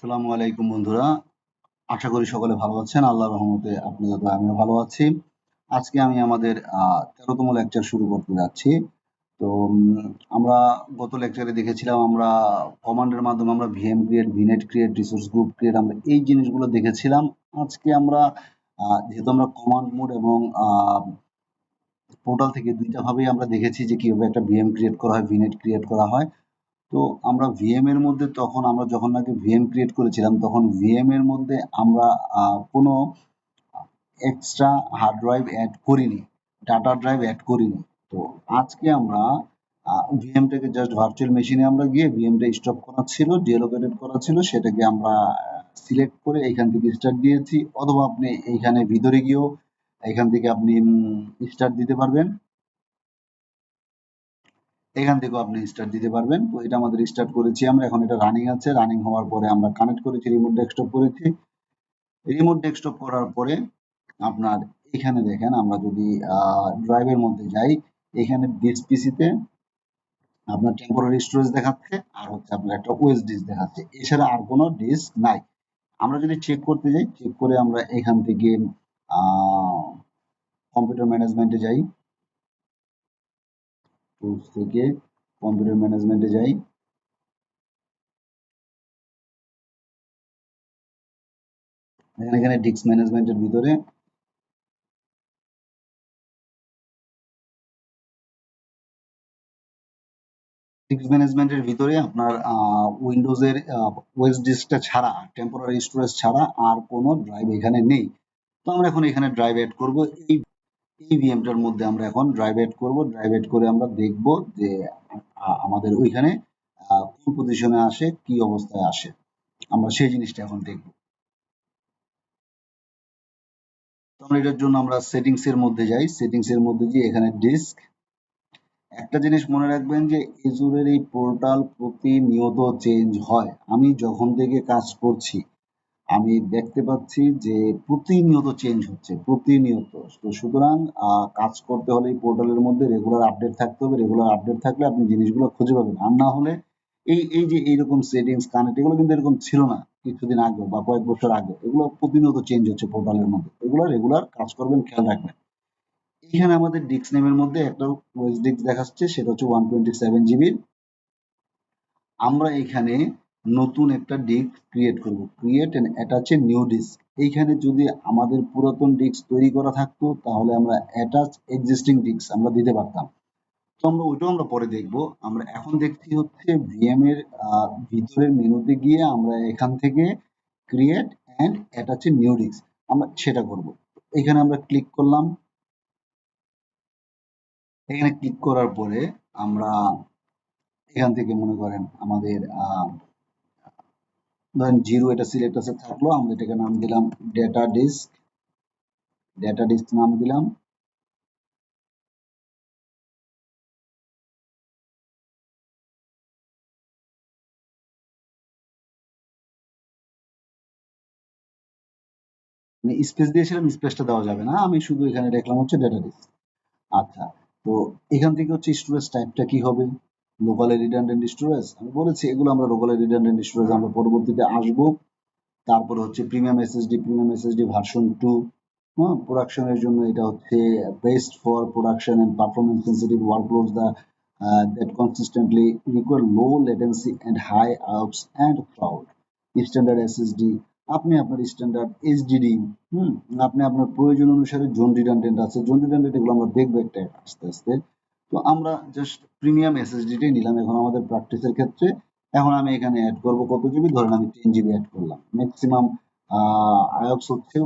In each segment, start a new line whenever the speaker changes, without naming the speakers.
আসসালামু আলাইকুম বন্ধুরা। আশা করি সকলে ভালো আছেন। আল্লাহ রহমতে আপনাদের আমিও ভালো আছি। আজকে আমি আমাদের তেরোতম লেকচার শুরু করতে যাচ্ছি। তো আমরা গত লেকচারে দেখেছিলাম আমরা কমান্ডের মাধ্যমে আমরা VM create VNet create resource group create আমরা এই জিনিসগুলো দেখেছিলাম। আজকে আমরা যেহেতু আমরা কমান্ড মোড এবং পোর্টাল থেকে দুইটা ভাবেই আমরা দেখেছি যে কীভাবে একটা ভিএম ক্রিয়েট করা হয় ভিনেট ক্রিয়েট করা হয়। তো আমরা ভিএম এর মধ্যে তখন আমরা যখন নাকি ভিএম ক্রিয়েট করেছিলাম, তখন ভিএম এর মধ্যে আমরা কোনো এক্সট্রা হার্ড ড্রাইভ অ্যাড করিনি ডাটা ড্রাইভ অ্যাড করিনি। তো আজকে আমরা ভিএমটাকে জাস্ট ভার্চুয়াল মেশিনে আমরা গিয়ে ভিএমটা স্টপ করা ছিল ডিএলোকেটেড করা ছিল, সেটাকে আমরা সিলেক্ট করে এখান থেকে স্টার্ট দিয়েছি। অথবা আপনি এইখানে ভিতরে গিয়েও এখান থেকে আপনি স্টার্ট দিতে পারবেন। এখান থেকেও আপনি স্টার্ট দিতে পারবেন। তো এটা আমাদের স্টার্ট করেছি আমরা, এখন এটা রানিং আছে। রানিং হওয়ার পরে আমরা কানেক্ট করেছি রিমোট ডেস্কটপ করেছি। রিমোট ডেস্কটপ করার পরে আপনার এখানে দেখেন, আমরা যদি ড্রাইভের মধ্যে যাই, এখানে ডিস পিসিতে আপনার টেম্পোরারি স্টোরেজ দেখাচ্ছে আর হচ্ছে আপনার একটা ওএস ডিস্ক দেখাচ্ছে। এছাড়া আর কোনো ডিস্ক নাই। আমরা যদি চেক করতে যাই চেক করে আমরা এখান থেকে কম্পিউটার ম্যানেজমেন্টে যাই। টুলস থেকে কম্পিউটার ম্যানেজমেন্টে যাই। এখানে ডিস্ক ম্যানেজমেন্টের ভিতরে ডিস্ক ম্যানেজমেন্টের ভিতরে আপনার উইন্ডোজের ওয়েস ডিস্কটা ছাড়া, টেম্পোরারি স্টোরেজ ছাড়া আর কোনো ড্রাইভ এখানে নেই। তো আমরা এখন এখানে ড্রাইভ অ্যাড করব। এই এই ভিএমটার মধ্যে আমরা এখন ড্রাইভ অ্যাড করব। ড্রাইভ অ্যাড করে আমরা দেখব যে আমাদের ওইখানে কোন পজিশনে আসে, কি অবস্থায় আসে। আমরা সেই জিনিসটা এখন দেখব। আমরা এটার জন্য আমরা সেটিংস এর মধ্যে যাই। সেটিংস এর মধ্যে গিয়ে এখানে ডিস্ক একটা জিনিস মনে রাখবেন যে এজুরের এই পোর্টাল প্রতিনিয়ত চেঞ্জ হয়। আমি যখন থেকে কাজ করছি আমি দেখতে পাচ্ছি যে প্রতিনিয়ত চেঞ্জ হচ্ছে, প্রতিনিয়ত। তো সুতরাং কাজ করতে হলে এই পোর্টালের মধ্যে রেগুলার আপডেট থাকতে হবে। রেগুলার আপডেট থাকলে আপনি জিনিসগুলো খুঁজে পাবেন। আর না হলে এই এই যে এইরকম সেটিংস কানেক্ট এগুলো কিন্তু এরকম ছিল না কিছুদিন আগে বা কয়েক বছর আগে। এগুলো প্রতিনিয়ত চেঞ্জ হচ্ছে পোর্টালের মধ্যে। এগুলো রেগুলার কাজ করবেন, খেয়াল রাখবেন। এখানে আমাদের ডিস্ক নেমের মধ্যে একটা ডিস্ক দেখাচ্ছে, সেটা হচ্ছে ওয়ান টোয়েন্টি সেভেন জিবির আমরা এখানে নতুন একটা ডিস্ক ক্রিয়েট করব। Create and attach a new disk এইখানে যদি আমাদের পুরাতন ডিস্ক তৈরি করা থাকতো, তাহলে আমরা অ্যাটাচ এক্সিস্টিং ডিস্ক আমরা দিতে পারতাম। তো আমরা ওইটাও আমরা পরে দেখব। আমরা এখন দেখছি হচ্ছে ভিএম এর ভিতরের মেনুতে গিয়ে আমরা এখান থেকে create and attach a new disk আমরা সেটা করব। এখানে আমরা ক্লিক করলাম। এখানে ক্লিক করার পরে আমরা এখান থেকে মনে করেন আমাদের ধরেন জিরো এটা সিলেক্ট আছে থাকল, আমরা এটাকে নাম দিলাম ডেটা ডিস্ক ডেটা ডিস্ক নাম দিলাম। স্পেস দিয়েছিলাম স্পেসটা দেওয়া যাবে না, আমি শুধু এখানে দেখলাম হচ্ছে ডেটা ডিস্ক আচ্ছা তো এখান থেকে হচ্ছে স্টোরেজ টাইপটা কি হবে? লোকাল রিডান্ডেন্ট স্টোরেজ আমি বলেছি, এগুলো আমরা লোকাল রিডান্ডেন্ট স্টোরেজ আমরা পরবর্তীতে আসব। তারপরে হচ্ছে premium SSD premium SSD version two হ্যাঁ প্রোডাকশনের জন্য এটা হচ্ছে best for production and performance sensitive workloads the that consistently require low latency and high IOPS and cloud standard SSD আপনি আপনার স্ট্যান্ডার্ড এইচডিডি হুম, আপনি আপনার প্রয়োজন অনুসারে জোন রিডান্ডেন্ট আছে। জোন রিডান্ডেন্ট এগুলো আমরা দেখব একটা আস্তে আস্তে। তো আমরা জাস্ট প্রিমিয়াম এসএসডিটাই নিলাম এখন আমাদের প্র্যাকটিসের ক্ষেত্রে। এখন আমি এখানে অ্যাড করব কত জিবি ধরেন আমি টেন জিবি অ্যাড করলাম। ম্যাক্সিমাম আয়োক্স হচ্ছে,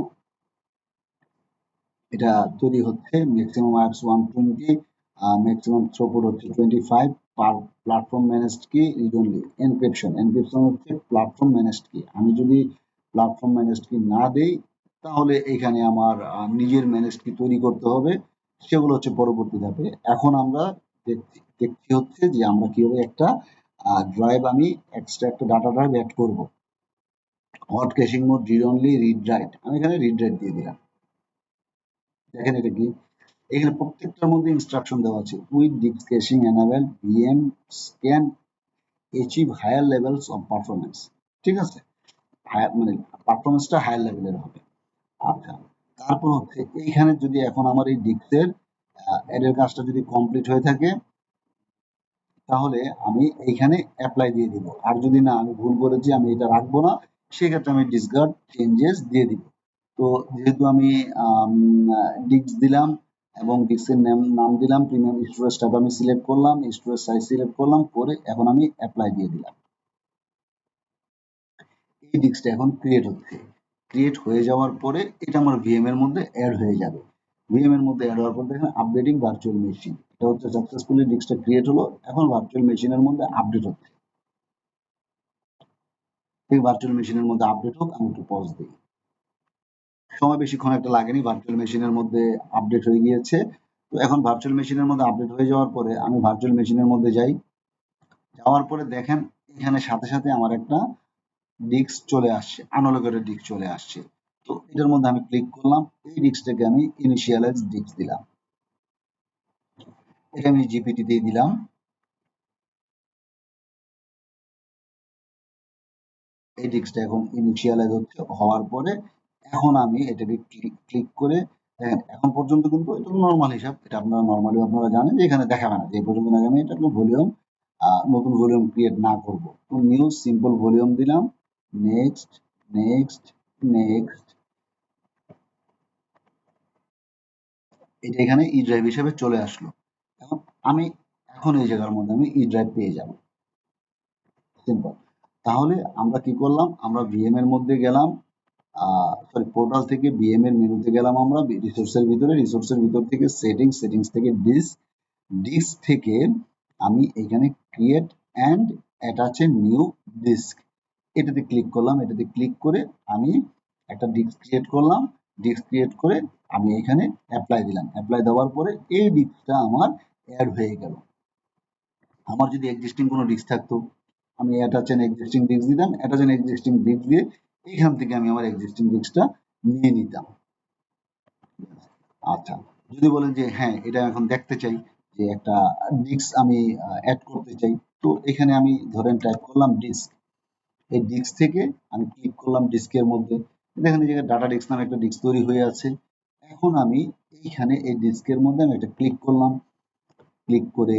এটা তৈরি হচ্ছে maximum IOPS one twenty maximum throughput হচ্ছে twenty five per platform managed key read only encryption encryption হচ্ছে প্ল্যাটফর্ম ম্যানেজড কি আমি যদি প্ল্যাটফর্ম ম্যানেজড কি না দেই, তাহলে এখানে আমার নিজের ম্যানেজড কি তৈরি করতে হবে। সেগুলো হচ্ছে পরবর্তী ধাপে। এখন আমরা দেখছি হচ্ছে যে আমরা কীভাবে একটা ড্রাইভ আমি এক্সট্রা একটা ডাটা ড্রাইভ অ্যাড করব। Host caching mode read only read write আমি এখানে রিড রাইট দিয়ে দিলাম। দেখেন এটা কি? এখানে প্রত্যেকটার মধ্যে ইনস্ট্রাকশন দেওয়া আছে। With disk caching enable VM scan achieve higher levels of performance ঠিক আছে? মানে পারফরমেন্সটা হায়ার লেভেলের হবে। আচ্ছা। তারপর হচ্ছে এইখানে যদি এখন আমার এই ডিস্কের এডের কাজটা যদি কমপ্লিট হয়ে থাকে, তাহলে আমি এইখানে অ্যাপ্লাই দিয়ে দিব। আর যদি না, আমি ভুল করেছি, আমি এটা রাখব না, সেক্ষেত্রে আমি ডিসগার্ড চেঞ্জেস দিয়ে দিব। তো যেহেতু আমি ডিস্ক দিলাম এবং ডিস্কের নাম নাম দিলাম প্রিমিয়াম স্টোরেজ ট্যাব আমি সিলেক্ট করলাম স্টোরেজ সাইজ সিলেক্ট করলাম, করে এখন আমি অ্যাপ্লাই দিয়ে দিলাম। এই ডিস্কটা এখন ক্রিয়েট হচ্ছে। ক্রিয়েট হয়ে যাওয়ার পরে এটা আমার ভিএম এর মধ্যে অ্যাড হয়ে যাবে। ভিএম এর মধ্যে অ্যাড হওয়ার পর দেখেন আপডেটিং ভার্চুয়াল মেশিন এটা হচ্ছে সাকসেসফুলি ডিস্কটা ক্রিয়েট হলো, এখন ভার্চুয়াল মেশিনের মধ্যে আপডেট হচ্ছে। এই ভার্চুয়াল মেশিনের মধ্যে আপডেট হোক, আমি একটু পজ দিই। সময় বেশিক্ষণ একটা লাগেনি ভার্চুয়াল মেশিনের মধ্যে আপডেট হয়ে গিয়েছে। তো এখন ভার্চুয়াল মেশিনের মধ্যে আপডেট হয়ে যাওয়ার পরে আমি ভার্চুয়াল মেশিনের মধ্যে যাই। যাওয়ার পরে দেখেন, এখানে সাথে সাথে আমার একটা ডিস্ক চলে আসছে আনলোকেটেড ডিস্ক চলে আসছে। তো এটার মধ্যে আমি ক্লিক করলাম, এই ডিস্কটাকে আমি ইনিশিয়ালাইজ ডিস্ক দিলাম। এটা আমি জিপিটি দিয়ে দিলাম। এই ডিস্কটা এখন ইনিশিয়ালাইজ হচ্ছে, হওয়ার পরে এখন আমি এটাকে ক্লিক করে এখন পর্যন্ত কিন্তু এটা নর্মাল হিসাব, এটা আপনারা নর্মালি আপনারা জানেন যে এখানে দেখাবে না। যে পর্যন্ত আমি এটা ভলিউম নতুন ভলিউম ক্রিয়েট না করব। নিউ সিম্পল ভলিউম দিলাম। নেক্সট নেক্সট নেক্সট এটা এখানে ই ড্রাইভ হিসেবে চলে আসলো। এখন আমি এখন এই জায়গার মধ্যে আমি ই ড্রাইভ পেয়ে যাব। সিম্পল তাহলে আমরা কি করলাম? আমরা ভিএম এর মধ্যে গেলাম। সরি পোর্টাল থেকে বিএম এর মেনুতে গেলাম আমরা। রিসোর্সের ভিতরে রিসোর্সের ভিতর থেকে সেটিংস সেটিংস থেকে ডিস্ক ডিস্ক থেকে আমি এখানে create and attach a new disk এটাতে ক্লিক করলাম, এটাতে ক্লিক করে আমি একটা ডিস্ক ক্রিয়েট করলাম ডিস্ক ক্রিয়েট করে আমি এখানে অ্যাপ্লাই দিলাম। অ্যাপ্লাই দেওয়ার পরে এই ডিস্কটা আমার অ্যাড হয়ে গেল। আমার যদি এক্সিস্টিং কোনো ডিস্ক থাকতো, আমি অ্যাটাচ এন এক্সিস্টিং ডিস্ক দিতাম অ্যাটাচ এন এক্সিস্টিং ডিস্ক দিয়ে এইখান থেকে আমি আমার এক্সিস্টিং ডিস্কটা নিয়ে নিতাম। আচ্ছা যদি বলেন যে হ্যাঁ এটা এখন দেখতে চাই যে একটা ডিস্ক আমি অ্যাড করতে চাই, তো এখানে আমি ধরেন টাইপ করলাম ডিস্ক এই ডিস্ক থেকে আমি ক্লিক করলাম ডিস্কের মধ্যে। দেখেন এই ডাটা ডিস্ক নামে একটা ডিস্ক তৈরি হয়ে আছে। এখন আমি এইখানে এই ডিস্কের মধ্যে আমি একটা ক্লিক করলাম। ক্লিক করে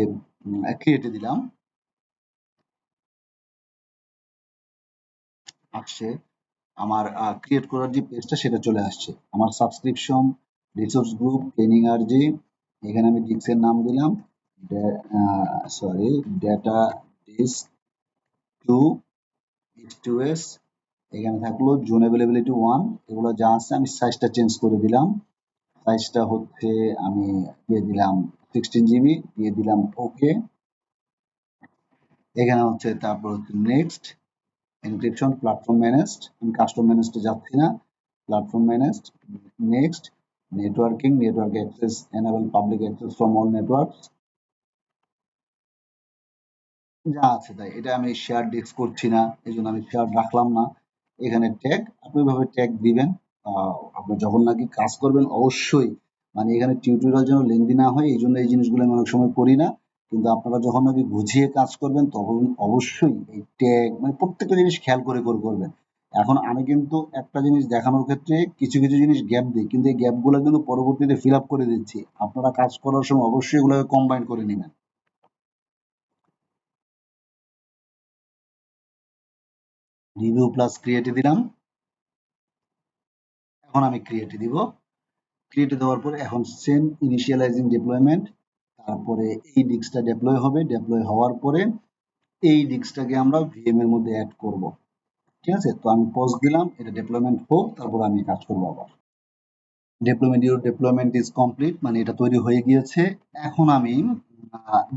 ক্রিয়েটে দিলাম। আসছে। আমার ক্রিয়েট করার যে পেজটা সেটা চলে আসছে। আমার সাবস্ক্রিপশন রিসোর্স গ্রুপ ট্রেনিং আর যে, এখানে আমি ডিস্কের নাম দিলাম। Sorry data disk two two S এখানে থাকল জোন অ্যাভেলেবিলিটি ওয়ান এগুলো যা আছে আমি সাইজটা চেঞ্জ করে দিলাম। সাইজটা হচ্ছে আমি দিয়ে দিলাম সিক্সটিন জিবি দিয়ে দিলাম ওকে এখানে হচ্ছে তারপর হচ্ছে নেক্সট এনক্রিপশন প্ল্যাটফর্ম ম্যানেজড আমি কাস্টম ম্যানেজডে যাচ্ছি না platform managed next networking network access enable public access from all networks যা আছে তাই। এটা আমি শেয়ার ডিস্ক করছি না এই জন্য আমি শেয়ার রাখলাম না। এখানে ট্যাগ আপনি এভাবে ট্যাগ দিবেন। আপনি যখন নাকি কাজ করবেন, অবশ্যই মানে এখানে টিউটোরিয়াল যেন লেন্দি না হয় এই জন্য এই জিনিসগুলো আমি অনেক সময় করি না। কিন্তু আপনারা যখন নাকি বুঝিয়ে কাজ করবেন, তখন অবশ্যই এই ট্যাগ মানে প্রত্যেকটা জিনিস খেয়াল করে করে করবেন। এখন আমি কিন্তু একটা জিনিস দেখানোর ক্ষেত্রে কিছু কিছু জিনিস গ্যাপ দিই, কিন্তু এই গ্যাপগুলো কিন্তু পরবর্তীতে ফিল আপ করে দিচ্ছি। আপনারা কাজ করার সময় অবশ্যই এগুলোকে কম্বাইন করে নেবেন। রিভিউ প্লাস ক্রিয়েটে দিলাম। এখন আমি ক্রিয়েটে দিব। ক্রিয়েটে দেওয়ার পরে এখন সেম ইনিশিয়ালাইজিং ডিপ্লয়মেন্ট তারপরে এই ডিস্কটা ডেপ্লয় হবে। ডেপ্লয় হওয়ার পরে এই ডিস্কটাকে আমরা ভিএম এর মধ্যে অ্যাড করব। ঠিক আছে? তো আমি পোস্ট দিলাম, এটা ডেপ্লয়মেন্ট হোক, তারপর আমি কাজ করব আবার। Deployment your deployment is complete মানে এটা তৈরি হয়ে গিয়েছে। এখন আমি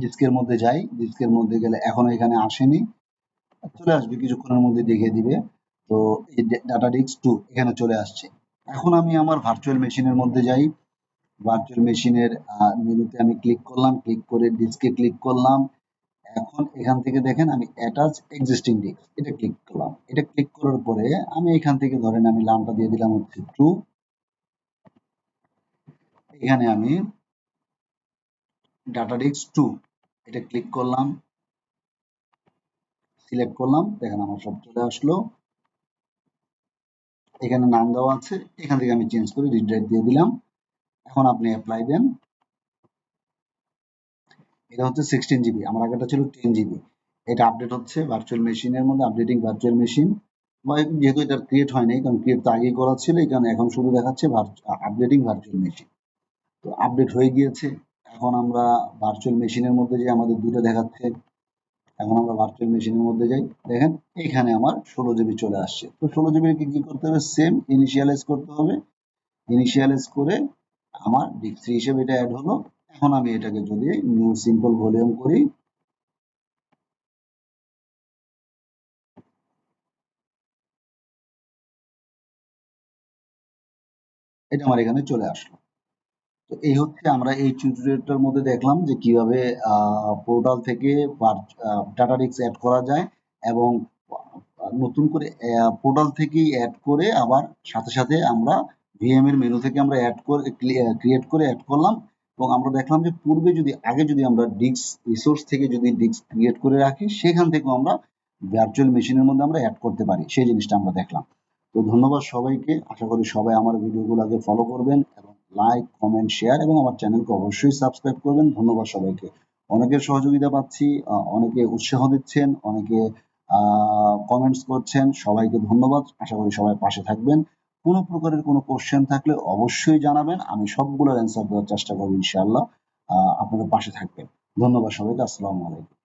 ডিস্কের মধ্যে যাই। ডিস্কের মধ্যে গেলে এখনও এখানে আসেনি। চলে আসবে কিছুক্ষণের মধ্যে দেখিয়ে দিবে। তো এই ডাটা ডিস্ক টু এখানে চলে আসছে। এখন আমি আমার ভার্চুয়াল মেশিনের মধ্যে যাই। ভার্চুয়াল মেশিনের মেনুতে আমি ক্লিক করলাম ক্লিক করে ডিস্কে ক্লিক করলাম। এখন এখান থেকে দেখেন আমি অ্যাটাচ এক্সিস্টিং ডিস্ক এটা ক্লিক করলাম। এটা ক্লিক করার পরে আমি এখান থেকে ধরেন আমি নামটা দিয়ে দিলাম হচ্ছে টু এখানে আমি ডাটা ডিস্ক টু এটা ক্লিক করলাম। সিলেক্ট করলাম, দেখেন আমার সব চলে আসলো। এখানে নাম দেওয়া আছে, এখান থেকে আমি চেঞ্জ করে রিড্রাইভ দিয়ে দিলাম। এখন আপনি অ্যাপ্লাই দেন। এটা হচ্ছে সিক্সটিন জিবি আমার আগেটা ছিল টেন জিবি এটা আপডেট হচ্ছে ভার্চুয়াল মেশিনের মধ্যে আপডেটিং ভার্চুয়াল মেশিন বা যেহেতু এটা ক্রিয়েট হয়নি কারণ ক্রিয়েট তো আগেই করা ছিল কারণে এখন শুধু দেখাচ্ছে আপডেটিং ভার্চুয়াল মেশিন তো আপডেট হয়ে গিয়েছে। এখন আমরা ভার্চুয়াল মেশিনের মধ্যে যে আমাদের দুটো দেখাচ্ছে এখন আমরা ভার্চুয়াল মেশিনের মধ্যে যাই। দেখেন, এখানে আমার ষোলো জিবি চলে আসছে। তো ষোলো জিবি কি কি করতে হবে? সেম ইনিশিয়ালাইজ করতে হবে। ইনিশিয়ালাইজ করে আমার ডিক থ্রি হিসেবে এটা অ্যাড হলো। এখন আমি এটাকে যদি নিউ সিম্পল ভলিউম করি, এটা আমার এখানে চলে আসলো। তো এই হচ্ছে আমরা এই টিউটোরিয়ালটার মধ্যে দেখলাম যে কীভাবে পোর্টাল থেকে ডাটা ডিস্ক অ্যাড করা যায় এবং নতুন করে পোর্টাল থেকেই অ্যাড করে আবার সাথে সাথে আমরা ভিএম এর মেনু থেকে আমরা অ্যাড করে ক্রিয়েট করে অ্যাড করলাম এবং আমরা দেখলাম যে পূর্বে যদি, আগে যদি আমরা ডিস্ক রিসোর্স থেকে যদি ডিস্ক ক্রিয়েট করে রাখি, সেখান থেকেও আমরা ভার্চুয়াল মেশিনের মধ্যে আমরা অ্যাড করতে পারি। সেই জিনিসটা আমরা দেখলাম। তো ধন্যবাদ সবাইকে। আশা করি সবাই আমার ভিডিওগুলোকে ফলো করবেন এবং লাইক কমেন্ট শেয়ার এবং আমার চ্যানেলকে অবশ্যই সাবস্ক্রাইব করবেন। ধন্যবাদ সবাইকে। অনেকের সহযোগিতা পাচ্ছি অনেকে উৎসাহ দিচ্ছেন, অনেকে কমেন্টস করছেন, সবাইকে ধন্যবাদ। আশা করি সবাই পাশে থাকবেন। কোনো প্রকারের কোনো কোশ্চেন থাকলে অবশ্যই জানাবেন, আমি সবগুলোর অ্যান্সার দেওয়ার চেষ্টা করব ইনশাআল্লাহ। আপনাদের পাশে থাকবেন। ধন্যবাদ সবাইকে, আসসালামু আলাইকুম।